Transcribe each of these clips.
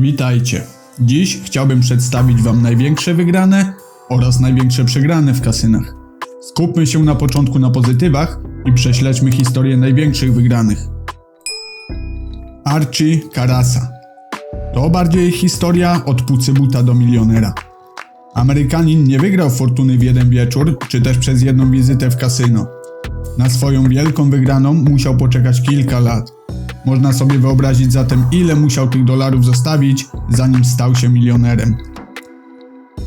Witajcie. Dziś chciałbym przedstawić Wam największe wygrane oraz największe przegrane w kasynach. Skupmy się na początku na pozytywach i prześledźmy historię największych wygranych. Archie Carasa. To bardziej historia od pucybuta do milionera. Amerykanin nie wygrał fortuny w jeden wieczór, czy też przez jedną wizytę w kasyno. Na swoją wielką wygraną musiał poczekać kilka lat. Można sobie wyobrazić zatem, ile musiał tych dolarów zostawić, zanim stał się milionerem.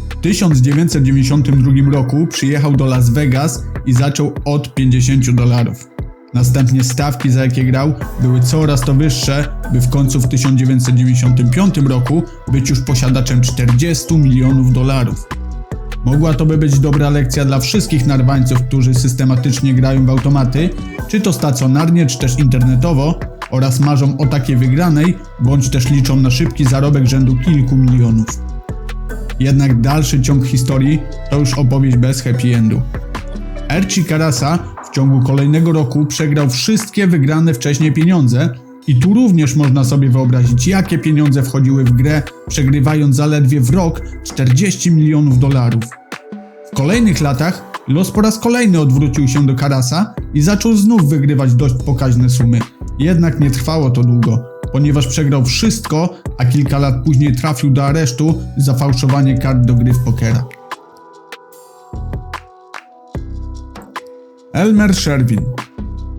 W 1992 roku przyjechał do Las Vegas i zaczął od 50 dolarów. Następnie stawki, za jakie grał, były coraz to wyższe, by w końcu w 1995 roku być już posiadaczem 40 milionów dolarów. Mogła to by być dobra lekcja dla wszystkich narwańców, którzy systematycznie grają w automaty, czy to stacjonarnie, czy też internetowo, oraz marzą o takiej wygranej, bądź też liczą na szybki zarobek rzędu kilku milionów. Jednak dalszy ciąg historii to już opowieść bez happy endu. Erci Karasa w ciągu kolejnego roku przegrał wszystkie wygrane wcześniej pieniądze i tu również można sobie wyobrazić, jakie pieniądze wchodziły w grę, przegrywając zaledwie w rok 40 milionów dolarów. W kolejnych latach los po raz kolejny odwrócił się do Karasa i zaczął znów wygrywać dość pokaźne sumy. Jednak nie trwało to długo, ponieważ przegrał wszystko, a kilka lat później trafił do aresztu za fałszowanie kart do gry w pokera. Elmer Sherwin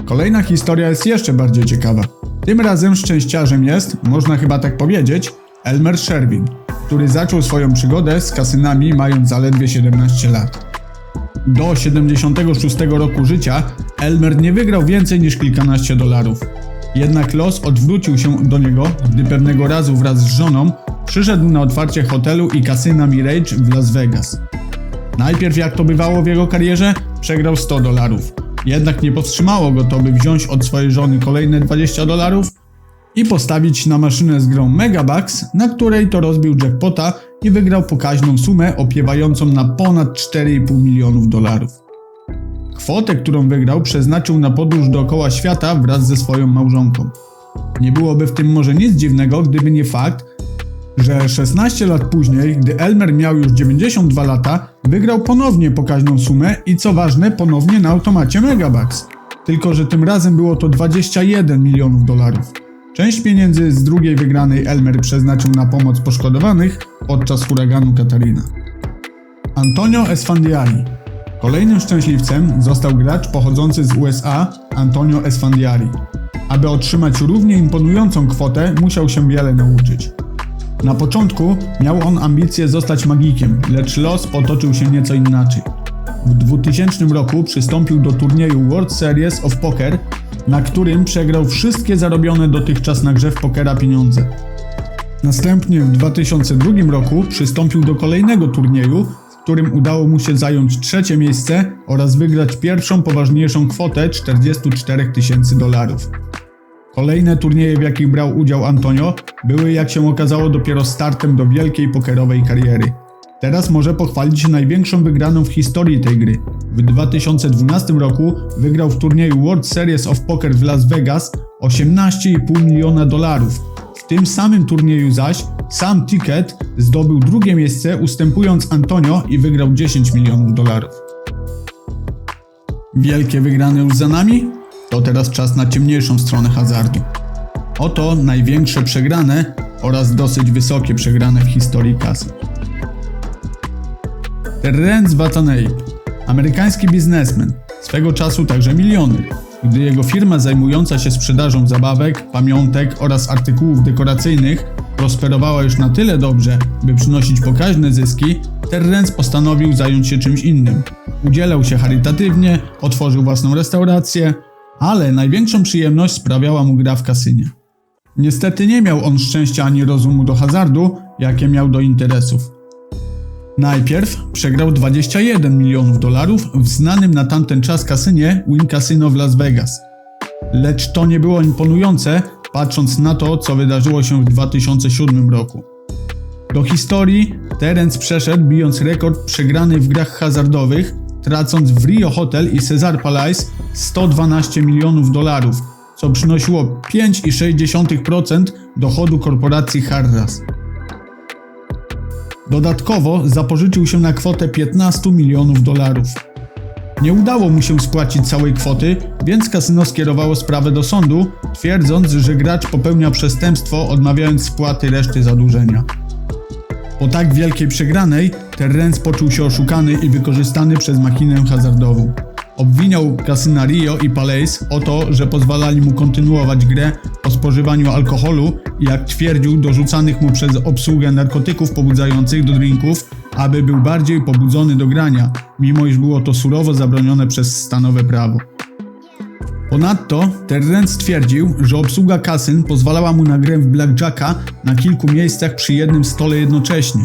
Kolejna historia jest jeszcze bardziej ciekawa. Tym razem szczęściarzem jest, można chyba tak powiedzieć, Elmer Sherwin, który zaczął swoją przygodę z kasynami mając zaledwie 17 lat. Do 76 roku życia Elmer nie wygrał więcej niż kilkanaście dolarów. Jednak los odwrócił się do niego, gdy pewnego razu wraz z żoną przyszedł na otwarcie hotelu i kasyna Mirage w Las Vegas. Najpierw, jak to bywało w jego karierze, przegrał 100 dolarów. Jednak nie powstrzymało go to, by wziąć od swojej żony kolejne 20 dolarów i postawić na maszynę z grą Megabucks, na której to rozbił jackpota i wygrał pokaźną sumę opiewającą na ponad 4,5 milionów dolarów. Kwotę, którą wygrał, przeznaczył na podróż dookoła świata wraz ze swoją małżonką. Nie byłoby w tym może nic dziwnego, gdyby nie fakt, że 16 lat później, gdy Elmer miał już 92 lata, wygrał ponownie pokaźną sumę i co ważne, ponownie na automacie Megabucks. Tylko, że tym razem było to 21 milionów dolarów. Część pieniędzy z drugiej wygranej Elmer przeznaczył na pomoc poszkodowanych podczas huraganu Katarina. Antonio Esfandiari Kolejnym szczęśliwcem został gracz pochodzący z USA Antonio Esfandiari. Aby otrzymać równie imponującą kwotę, musiał się wiele nauczyć. Na początku miał on ambicje zostać magikiem, lecz los potoczył się nieco inaczej. W 2000 roku przystąpił do turnieju World Series of Poker, na którym przegrał wszystkie zarobione dotychczas na grze w pokera pieniądze. Następnie w 2002 roku przystąpił do kolejnego turnieju, w którym udało mu się zająć trzecie miejsce oraz wygrać pierwszą poważniejszą kwotę 44 tysięcy dolarów. Kolejne turnieje, w jakich brał udział Antonio, były jak się okazało dopiero startem do wielkiej pokerowej kariery. Teraz może pochwalić się największą wygraną w historii tej gry. W 2012 roku wygrał w turnieju World Series of Poker w Las Vegas 18,5 miliona dolarów. W tym samym turnieju zaś sam Ticket zdobył drugie miejsce ustępując Antonio i wygrał 10 milionów dolarów. Wielkie wygrane już za nami? To teraz czas na ciemniejszą stronę hazardu. Oto największe przegrane oraz dosyć wysokie przegrane w historii kasy. Terence Watanabe, amerykański biznesmen, swego czasu także milioner, gdy jego firma zajmująca się sprzedażą zabawek, pamiątek oraz artykułów dekoracyjnych prosperowała już na tyle dobrze, by przynosić pokaźne zyski, Terence postanowił zająć się czymś innym. Udzielał się charytatywnie, otworzył własną restaurację, ale największą przyjemność sprawiała mu gra w kasynie. Niestety nie miał on szczęścia ani rozumu do hazardu, jakie miał do interesów. Najpierw przegrał 21 milionów dolarów w znanym na tamten czas kasynie Win Casino w Las Vegas. Lecz to nie było imponujące, patrząc na to, co wydarzyło się w 2007 roku. Do historii Terence przeszedł bijąc rekord przegrany w grach hazardowych, tracąc w Rio Hotel i Cesar Palace 112 milionów dolarów, co przynosiło 5,6% dochodu korporacji Harras. Dodatkowo zapożyczył się na kwotę 15 milionów dolarów. Nie udało mu się spłacić całej kwoty, więc kasyno skierowało sprawę do sądu, twierdząc, że gracz popełnia przestępstwo, odmawiając spłaty reszty zadłużenia. Po tak wielkiej przegranej, Terrence poczuł się oszukany i wykorzystany przez machinę hazardową. Obwiniał kasyna Rio i Palace o to, że pozwalali mu kontynuować grę o spożywaniu alkoholu i jak twierdził, dorzucanych mu przez obsługę narkotyków pobudzających do drinków, aby był bardziej pobudzony do grania, mimo iż było to surowo zabronione przez stanowe prawo. Ponadto Terrence twierdził, że obsługa kasyn pozwalała mu na grę w blackjacka na kilku miejscach przy jednym stole jednocześnie.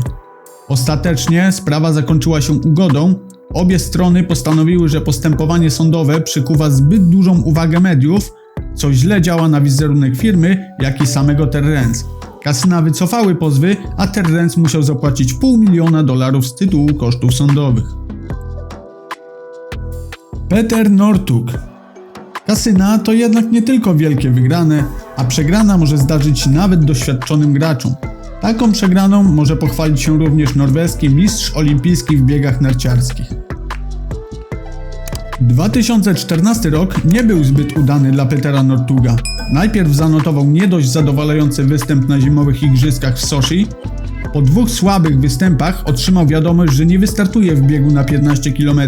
Ostatecznie sprawa zakończyła się ugodą. Obie strony postanowiły, że postępowanie sądowe przykuwa zbyt dużą uwagę mediów, co źle działa na wizerunek firmy, jak i samego Terrence. Kasyna wycofały pozwy, a Terrence musiał zapłacić pół miliona dolarów z tytułu kosztów sądowych. Peter Nortuk Kasyna to jednak nie tylko wielkie wygrane, a przegrana może zdarzyć się nawet doświadczonym graczom. Taką przegraną może pochwalić się również norweski mistrz olimpijski w biegach narciarskich. 2014 rok nie był zbyt udany dla Petera Nortuga. Najpierw zanotował nie dość zadowalający występ na zimowych igrzyskach w Sochi. Po dwóch słabych występach otrzymał wiadomość, że nie wystartuje w biegu na 15 km,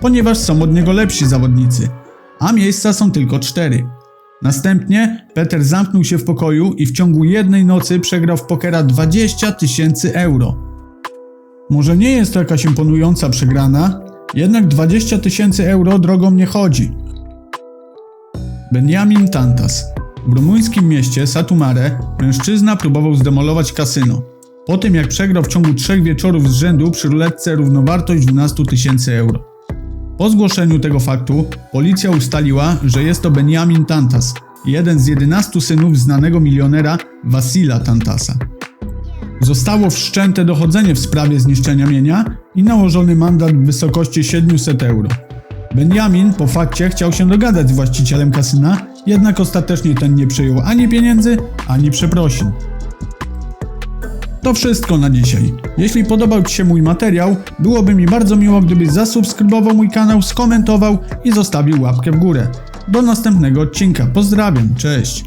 ponieważ są od niego lepsi zawodnicy, a miejsca są tylko cztery. Następnie Peter zamknął się w pokoju i w ciągu jednej nocy przegrał w pokera 20 tysięcy euro. Może nie jest to jakaś imponująca przegrana, jednak 20 tysięcy euro drogą nie chodzi. Benjamin Tantas. W rumuńskim mieście Satumare mężczyzna próbował zdemolować kasyno. Po tym jak przegrał w ciągu trzech wieczorów z rzędu przy ruletce równowartość 12 tysięcy euro. Po zgłoszeniu tego faktu policja ustaliła, że jest to Benjamin Tantas, jeden z 11 synów znanego milionera Wasila Tantasa. Zostało wszczęte dochodzenie w sprawie zniszczenia mienia i nałożony mandat w wysokości 700 euro. Benjamin po fakcie chciał się dogadać z właścicielem kasyna, jednak ostatecznie ten nie przyjął ani pieniędzy, ani przeprosin. To wszystko na dzisiaj. Jeśli podobał Ci się mój materiał, byłoby mi bardzo miło, gdybyś zasubskrybował mój kanał, skomentował i zostawił łapkę w górę. Do następnego odcinka. Pozdrawiam, cześć!